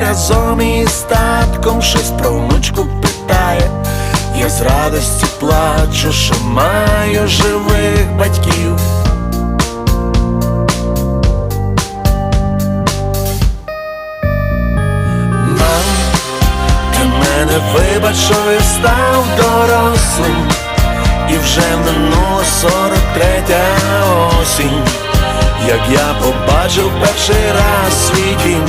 Разом із татком щось про внучку питає, я з радості плачу, що маю живих батьків. Мам, ти мене вибач, що я став дорослим, і вже минула сорок третя осінь, як я побачив перший раз свій дім.